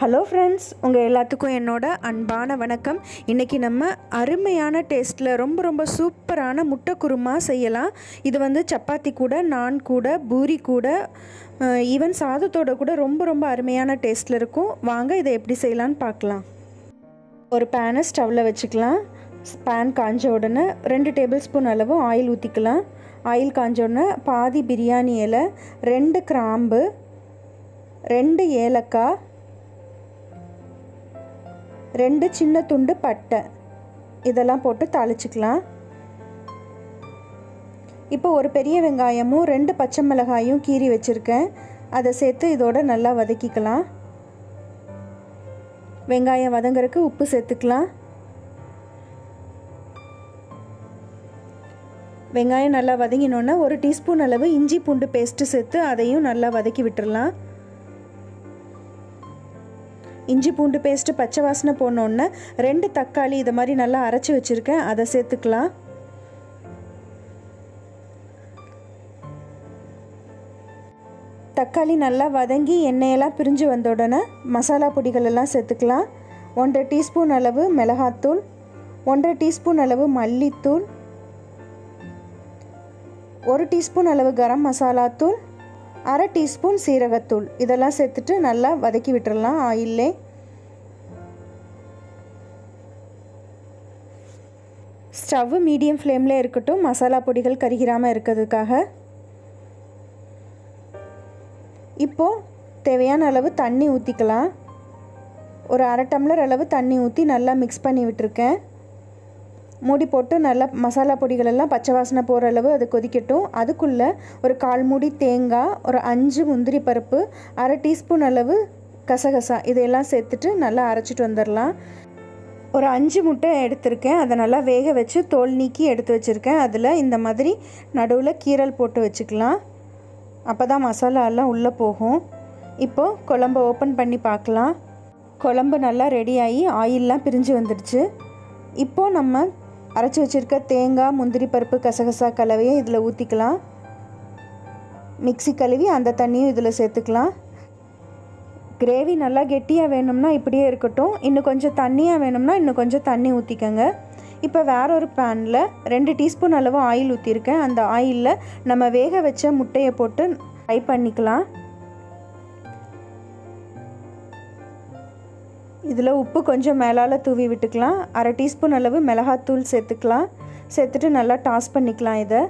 Hello friends உங்கள் எல்லாத்துக்கும் என்னோட அன்பான வணக்கம். இன்றைக்கி நம்ம அருமையான டேஸ்ட்டில் ரொம்ப ரொம்ப சூப்பரான முட்டை குருமா செய்யலாம். இது வந்து சப்பாத்தி கூட நான் கூட பூரி கூட ஈவன் சாதத்தோட கூட ரொம்ப ரொம்ப அருமையான டேஸ்ட்டில் இருக்கும். வாங்க இதை எப்படி செய்யலான்னு பார்க்கலாம். ஒரு பேனை ஸ்டவ்வில் வச்சுக்கலாம். பேன் காஞ்ச உடனே ரெண்டு டேபிள் ஸ்பூன் அளவு ஆயில் ஊற்றிக்கலாம் ஆயில் காஞ்ச உடனே பாதி பிரியாணி இலை ரெண்டு கிராம்பு ரெண்டு ஏலக்காய் ரெண்டு சின்ன துண்டு பட்டை. இதெல்லாம் போட்டு தாளிச்சிக்கலாம். இப்போ ஒரு பெரிய வெங்காயமும் ரெண்டு பச்சை மிளகாயும் கீறி வச்சுருக்கேன். அதை சேர்த்து இதோட நல்லா வதக்கிக்கலாம். வெங்காயம் வதங்குறதுக்கு உப்பு சேர்த்துக்கலாம். வெங்காயம் நல்லா வதங்கினோன்னா ஒரு டீஸ்பூன் அளவு இஞ்சி பூண்டு பேஸ்ட்டு சேர்த்து அதையும் நல்லா வதக்கி விட்டுடலாம் இஞ்சி பூண்டு பேஸ்ட்டு பச்சை வாசனை போனோன்னே ரெண்டு தக்காளி இதை மாதிரி நல்லா அரைச்சி வச்சுருக்கேன். அதை சேர்த்துக்கலாம். தக்காளி நல்லா வதங்கி எண்ணெயெல்லாம் பிரிஞ்சு வந்த உடனே மசாலா பொடிகள் எல்லாம் சேர்த்துக்கலாம். ஒன்றரை டீஸ்பூன் அளவு மிளகாத்தூள் ஒன்றரை டீஸ்பூன் அளவு மல்லித்தூள் ஒரு டீஸ்பூன் அளவு கரம் மசாலாத்தூள் அரை டீஸ்பூன் சீரகத்தூள். இதெல்லாம் சேர்த்துட்டு நல்லா வதக்கி விட்டுறலாம். ஆயிலே ஸ்டவ் மீடியம் ஃப்ளேமில் இருக்கட்டும். மசாலா பொடிகள் கருகிராமல் இருக்கிறதுக்காக. இப்போது தேவையான அளவு தண்ணி ஊற்றிக்கலாம் ஒரு அரை டம்ளர் அளவு தண்ணி ஊற்றி நல்லா மிக்ஸ் பண்ணி விட்டுருக்கேன். மூடி போட்டு நல்லா மசாலா பொடிகள் எல்லாம் பச்சை வாசனை போகிற அளவு அது கொதிக்கட்டும். அதுக்குள்ளே ஒரு கால் மூடி தேங்காய் ஒரு அஞ்சு முந்திரி பருப்பு அரை டீஸ்பூன் அளவு கசகசா இதையெல்லாம் சேர்த்துட்டு நல்லா அரைச்சிட்டு வந்துடலாம். ஒரு அஞ்சு முட்டை எடுத்திருக்கேன். அதை நல்லா வேக வச்சு தோல் நீக்கி எடுத்து வச்சுருக்கேன். அதில் இந்த மாதிரி நடுவில் கீரல் போட்டு வச்சுக்கலாம். அப்போ தான் மசாலாலாம் உள்ளே போகும். இப்போது குழம்பை ஓப்பன் பண்ணி பார்க்கலாம். குழம்பு நல்லா ரெடி ஆகி ஆயிலெலாம் பிரிஞ்சு வந்துடுச்சு. இப்போது நம்ம அரைச்சி வச்சுருக்க தேங்காய் முந்திரி பருப்பு கசகசா கலவையை இதில் ஊற்றிக்கலாம் மிக்சி கழுவி அந்த தண்ணியும் இதில் சேர்த்துக்கலாம். கிரேவி நல்லா கெட்டியாக வேணும்னா இப்படியே இருக்கட்டும். இன்னும் கொஞ்சம் தண்ணியாக வேணும்னா இன்னும் கொஞ்சம் தண்ணி ஊற்றிக்கோங்க இப்போ வேற ஒரு பேனில் ரெண்டு டீஸ்பூன் அளவு ஆயில் ஊற்றிருக்கேன் அந்த ஆயிலில் நம்ம வேக வச்ச முட்டையை போட்டு ஃப்ரை பண்ணிக்கலாம். இதில் உப்பு கொஞ்சம் மேலால் தூவி விட்டுக்கலாம். அரை டீஸ்பூன் அளவு மிளகாத்தூள் சேர்த்துக்கலாம். சேர்த்துட்டு நல்லா டாஸ் பண்ணிக்கலாம் இதை.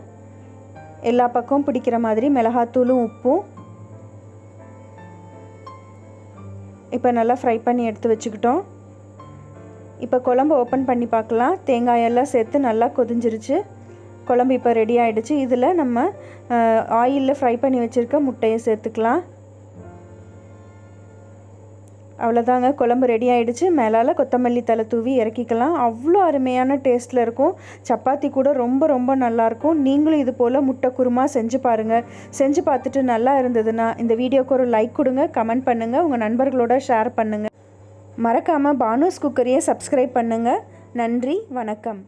எல்லா பக்கமும் பிடிக்கிற மாதிரி மிளகாத்தூளும் உப்பும். இப்போ நல்லா ஃப்ரை பண்ணி எடுத்து வச்சுக்கிட்டோம். இப்போ குழம்பு ஓப்பன் பண்ணி பார்க்கலாம். தேங்காயெல்லாம் சேர்த்து நல்லா கொதிஞ்சிருச்சு. குழம்பு இப்போ ரெடி ஆகிடுச்சு இதில் நம்ம ஆயிலில் ஃப்ரை பண்ணி வச்சுருக்க முட்டையை சேர்த்துக்கலாம். அவ்வளோதாங்க குழம்பு ரெடி ஆகிடுச்சு மேலால் கொத்தமல்லி தலை தூவி இறக்கிக்கலாம். அவ்வளோ அருமையான டேஸ்ட்டில் இருக்கும். சப்பாத்தி கூட ரொம்ப ரொம்ப நல்லாயிருக்கும் நீங்களும் இது போல் முட்டை குருமா செஞ்சு பாருங்கள் செஞ்சு பார்த்துட்டு நல்லா இருந்ததுன்னா இந்த வீடியோக்கு ஒரு லைக் கொடுங்க கமெண்ட் பண்ணுங்கள் உங்கள் நண்பர்களோட ஷேர் பண்ணுங்கள் மறக்காமல் பானுஸ் குக்கரையை சப்ஸ்கிரைப் பண்ணுங்கள் நன்றி வணக்கம்.